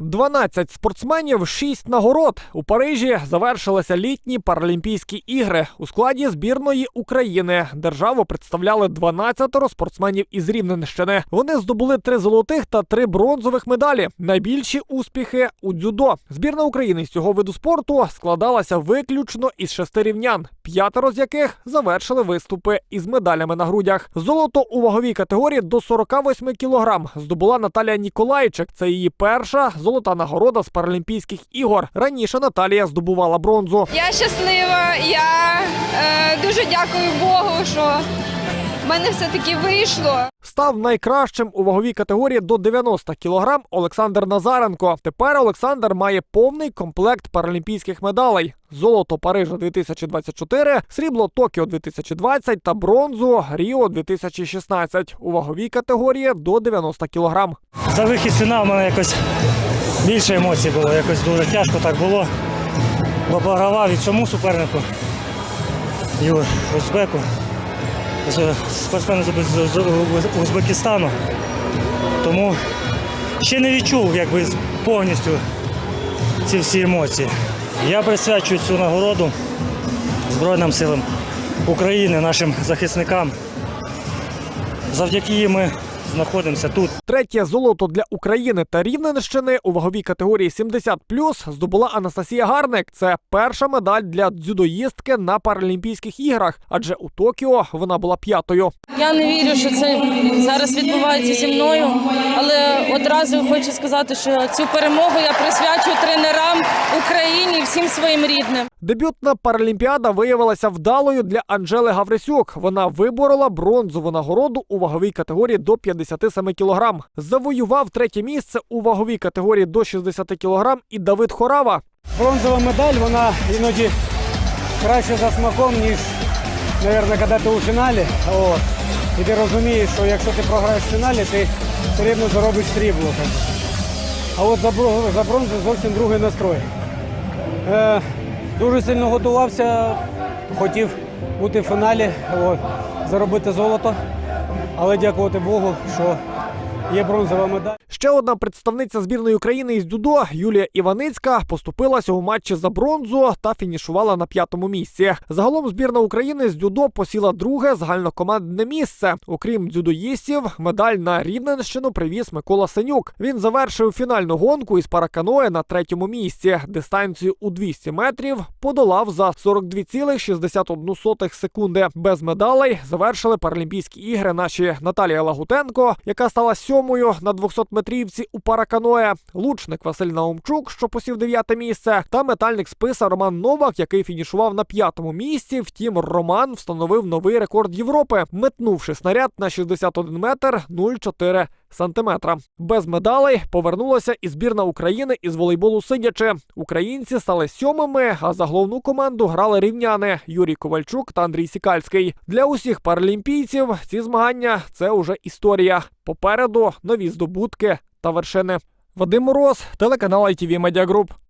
12 спортсменів, 6 нагород. У Парижі завершилися літні паралімпійські ігри у складі збірної України. Державу представляли 12 спортсменів із Рівненщини. Вони здобули три золотих та три бронзових медалі. Найбільші успіхи у дзюдо. Збірна України з цього виду спорту складалася виключно із шести рівнян, п'ятеро з яких завершили виступи із медалями на грудях. Золото у ваговій категорії до 48 кілограм здобула Наталія Ніколайчик. Це її перша золота нагорода з Паралімпійських ігор. Раніше Наталія здобувала бронзу. Я щаслива. Я е, дуже дякую Богу, що в мене все таки вийшло. Став найкращим у ваговій категорії до 90 кілограм Олександр Назаренко. Тепер Олександр має повний комплект паралімпійських медалей: золото Парижа 2024, срібло Токіо 2020 та бронзу Ріо 2016 у ваговій категорії до 90 кілограм. За вихід фінал в мене якось більше емоцій було, якось дуже тяжко так було. Бо програвав і цьому супернику, і Узбеку, з, з Узбекистану. Тому ще не відчув якби, повністю ці всі емоції. Я присвячую цю нагороду Збройним силам України, нашим захисникам. Завдяки їм ми знаходимося тут. Третє золото для України та Рівненщини у ваговій категорії 70+, здобула Анастасія Гарник. Це перша медаль для дзюдоїстки на Паралімпійських іграх, адже у Токіо вона була п'ятою. Я не вірю, що це зараз відбувається зі мною, але одразу хочу сказати, що цю перемогу я присвячую тренерам всім своїм рідним. Дебютна паралімпіада виявилася вдалою для Анжели Гаврисюк. Вона виборола бронзову нагороду у ваговій категорії до 57 кілограм. Завоював третє місце у ваговій категорії до 60 кілограм і Давид Хорава. Бронзова медаль, вона іноді краще за смаком, ніж, мабуть, коли ти у фіналі. От. І ти розумієш, що якщо ти програєш в фіналі, ти все рівно заробиш срібло. А от за, за бронзу зовсім другий настрой. Е, дуже сильно готувався, хотів бути в фіналі, о, заробити золото. Але дякувати Богу, що є бронзова медаль. Ще одна представниця збірної України із дзюдо Юлія Іваницька поступилася у матчі за бронзу та фінішувала на п'ятому місці. Загалом збірна України з дзюдо посіла друге загальнокомандне місце. Окрім дзюдоїстів, медаль на Рівненщину привіз Микола Сенюк. Він завершив фінальну гонку із параканоє на третьому місці. Дистанцію у 200 метрів подолав за 42,61 секунди. Без медалей завершили Паралімпійські ігри наші Наталія Лагутенко, яка стала сьомою на 200-метрівці у параканоє, лучник Василь Наумчук, що посів дев'яте місце, та метальник списа Роман Новак, який фінішував на п'ятому місці. Втім, Роман встановив новий рекорд Європи, метнувши снаряд на 61 метр 0,4 сантиметра. Без медалей повернулася і збірна України із волейболу сидячи. Українці стали сьомими, а за головну команду грали рівняни Юрій Ковальчук та Андрій Сікальський. Для усіх паралімпійців ці змагання це уже історія. Попереду нові здобутки та вершини. Вадим Мороз, телеканал ITV Media Group.